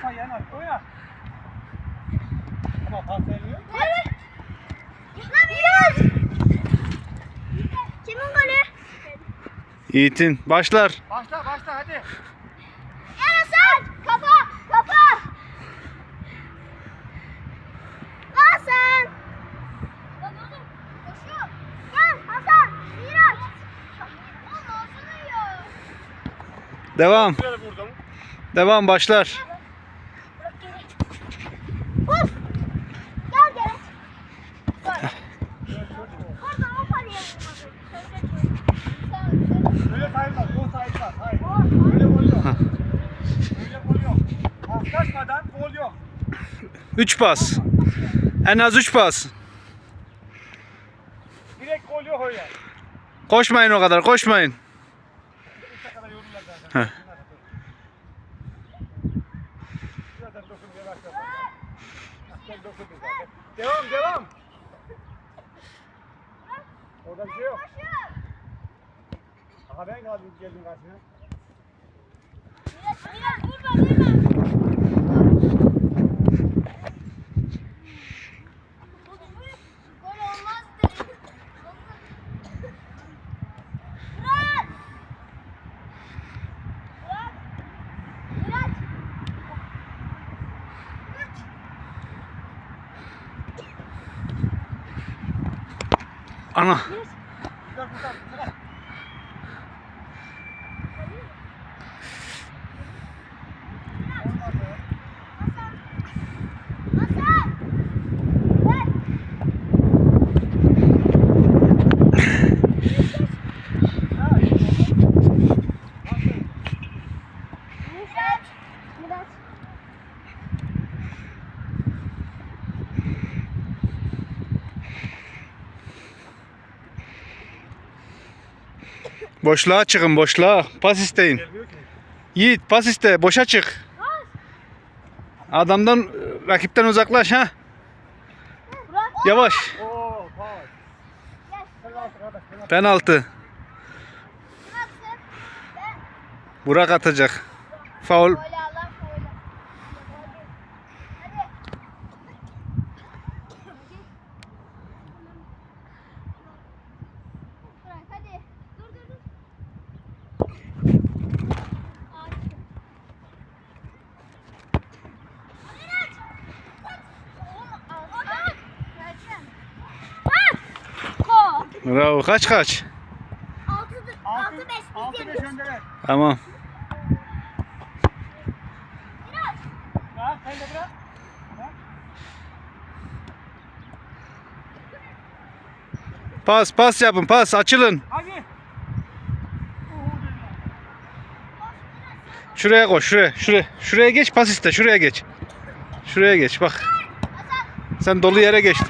kafa yanar. Oyna. Ama pas veriyor. Lan biraz. Kimin golü? Yiğit'in. Başlar. Başla başla hadi. Yarasın. Kafa. Kafa. Hasan. Lan oğlum. Koşuyor. Gel Hasan. Miraç. Oğlum Hasan'ı ya. Devam. Vurdum. Devam başlar. Bırak geri. Vur. Gel gel. Gol. Orada o kaleye vurmadı. Böyle sayılmaz. O sayılmaz. Hayır. Böyle gol yok. Böyle gol yok. Paslaşmadan gol yok. 3 pas. En az 3 pas. Direkt gol yok öyle. Koşmayın o kadar koşmayın. Heh. Devam devam. Orada bir şey yok. Aha ben kaldım geldim karşına. Miraç vurma vurma. Ana. Güzel güzel güzel. Hasan! Ver! Ha, iyi oldu. Aferin. Miraç! Miraç! Boşluğa çıkın boşluğa. Pas isteyin. Yiğit pas iste. Boşa çık. Adamdan rakipten uzaklaş ha. Yavaş. Penaltı! Burak atacak. Faul. Gol Allah gol. Hadi. Hadi. Bırak hadi. Dur dur dur. Ağaç. Miraç! Oğlum, ağaç. Vereceğim. Bak! Ko. Bravo. Kaç kaç. Altı, altı, Altı, beş biz altı beş yeniyoruz. öndeler. Tamam. Ha, sen de bırak. Bırak. Pas pas yapın pas açılın. Hadi. Şuraya koş şuraya şuraya. Şuraya geç pas iste şuraya geç. Şuraya geç bak. Sen dolu yere geçtin.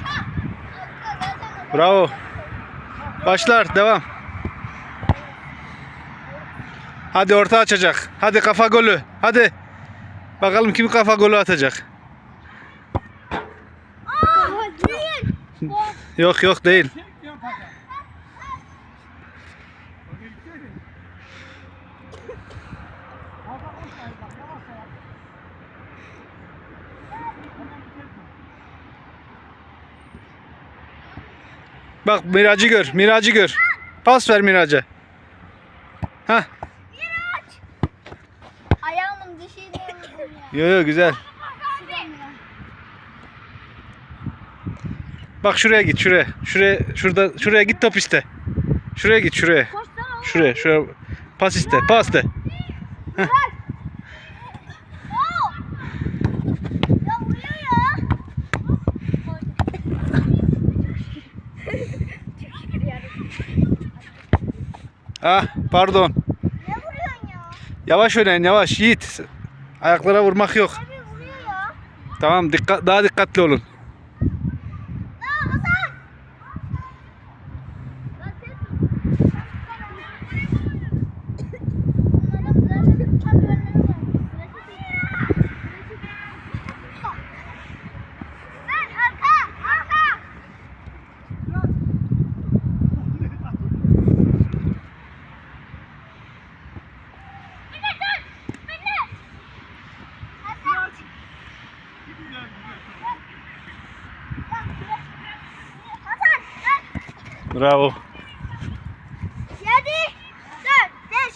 Bravo. Başlar devam. Hadi orta açacak. Hadi kafa golü. Hadi. Bakalım kim kafa golü atacak. Aa. Yok yok değil. Kim diyor pasa? Oraya gitseydin. Fazla koşmayın bak, yavaş yavaş. Hemen bitersin. Bak Miracı gör. Miracı gör. Pas ver Miracı. Hah. Ayağımın dışıyla vurdum ya. Yo yo güzel. Bak şuraya git şuraya. Şuraya şurada şuraya git top iste. Şuraya git şuraya. Koşsana oğlum. Şuraya şuraya pas iste. Pas de. Miraç! Oo! Ya vuruyor ya. Ah pardon. Ne vuruyorsun ya? Yavaş oynayın yavaş Yiğit. Ayaklara vurmak yok. Abi vuruyor ya. Tamam dikkat daha dikkatli olun. Aa Hasan! Lan sen- Onların zaten uçak yönleri var. Ver arka! Arka! Minnet dur! Minnet! Hasan! Hasan. Dört. Bravo. Yedi. Dört. Beş.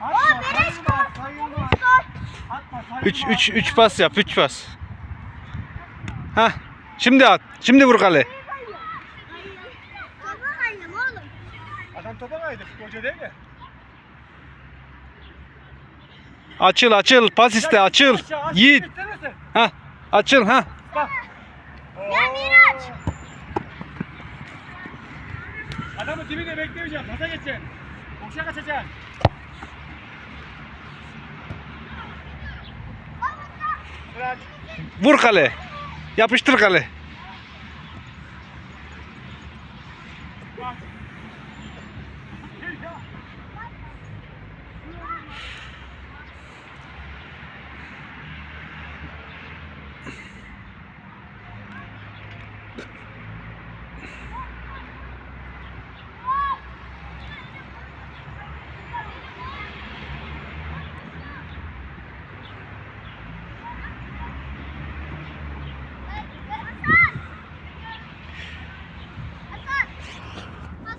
Atma, O beleş gol. Beleş gol. Atma, sayılmaz. 3 3 3 pas yap. 3 pas. Ha. Şimdi at. Şimdi vur kale. Topa kaydım oğlum. Adam topa kaydı. Hoca değil mi? Açıl açıl. Pas iste açıl. Yiğit. Ha. Açıl ha. Bak. Ya Miraç. Adamı dibinde bekleyeceğim. Pasa geçeceksin. Boşa kaçacaksın. Bırak. Vur kale. Yapıştır kale. Bak. Gel ya. Hasan. Hasan. Hasan. Bravo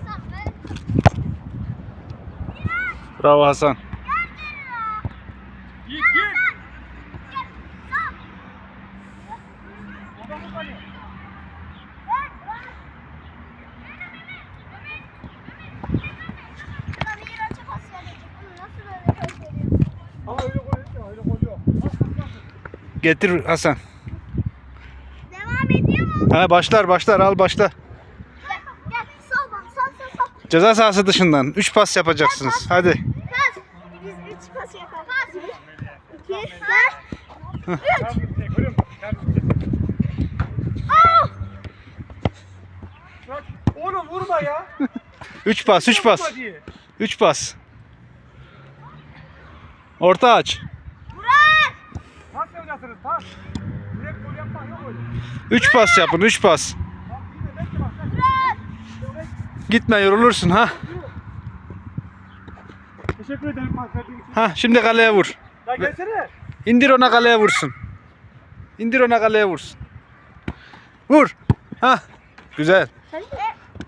Hasan. Git git. Gel. Sağ. Oradan vur beni. Ver. Ver. Şurada Miraç'a pas verecek. Bunu nasıl öyle pas veriyor? Ama öyle gol yok. Öyle gol bas, bas. Getir Hasan. Devam ediyor mu? Ha başlar başlar al başla. Gel. Gel. Sol bak. Sol sol sol. Ceza sahası dışından 3 pas yapacaksınız. Hadi. Pas. Biz üç pas yapalım. Pas. İki. Aa! Bak, Oğlum vurma ya. 3 pas 3 pas. 3 pas. Orta aç. Burak! Pas yapacaksınız pas. Direkt gol yapma yok öyle. 3 pas yapın 3 pas. Gitme yorulursun ha. Teşekkür ederim pas verdiğin için. Ha şimdi kaleye vur. Ya gelsene. İndir ona kaleye vursun. İndir ona kaleye vursun. Vur. Ha. Güzel. Sen de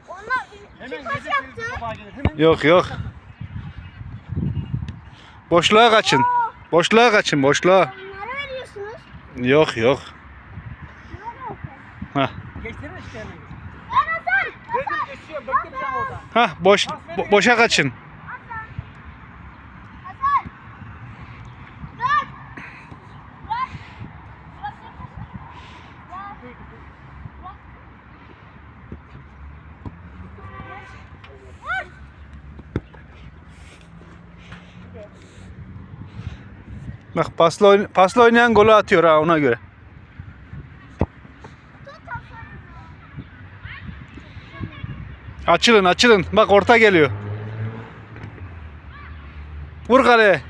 onlar iki Hemen pas gece yaptı. senin topağa gelir. Hemen Yok yok. Boşluğa kaçın. Boşluğa kaçın boşluğa. Onlara veriyorsunuz. Yok yok. Ha. geçsene işte hemen. Ben Hasan! Dedim geçiyorum beklemeyeceğim orada. Ha boş bo- boşa kaçın. Hasan! Hasan! Bırak! Bırak! Bırak! Bırak! Bırak! Vur! Bak pasla, oyn- pasla oynayan golü atıyor ha ona göre. Açılın açılın. Bak orta geliyor. Vur kaleye.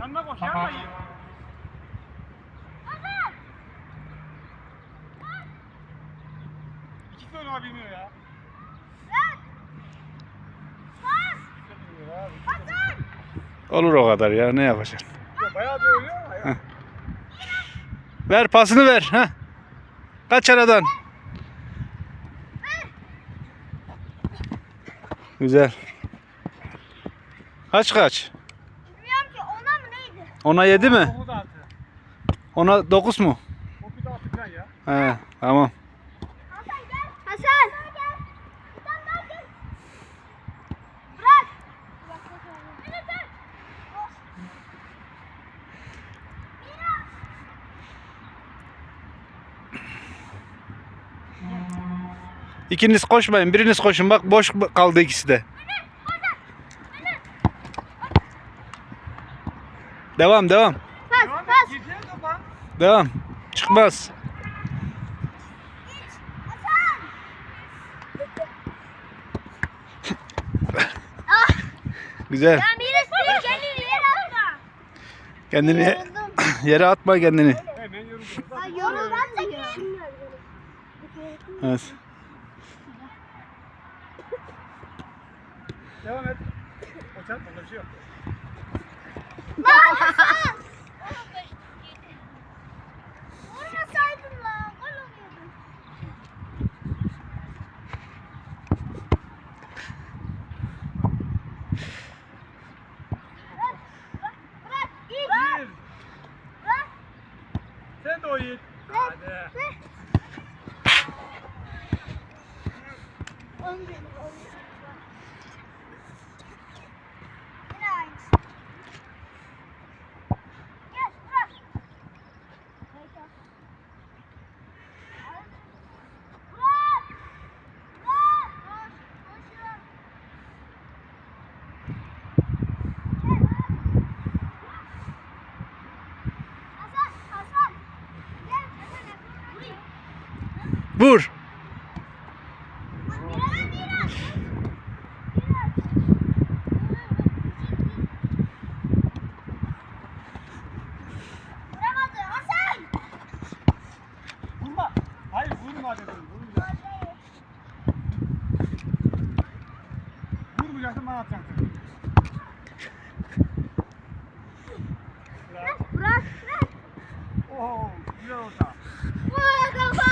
Yanına koş yanına iyi. Hasan! İkisi de oynamayı bilmiyor ya. Bırak! Pas! Hasan! Olur o kadar ya ne yapacaksın? Ya Bayağı bir oynuyor ama ya. Ver pasını ver. Ha. Kaç aradan. Güzel. Kaç kaç? Bilmiyorum ki ona mı neydi? Ona 7 mi? Dokuz altı. Ona 9 mu? Dokuz altı falan ya. He tamam. Hasan gel. Hasan. Gel. Hasan daha gel. Bırak. Bırak. Bırak. İkiniz koşmayın. Biriniz koşun. Bak boş kaldı ikisi de. Devam devam. Pas pas. Devam. Çıkmaz. Güzel. Kendini yere atma. Kendini Devam et. O çarp onda bir şey yok. Vurmasaydın lan. Gol oluyordun. 我要的，我要看。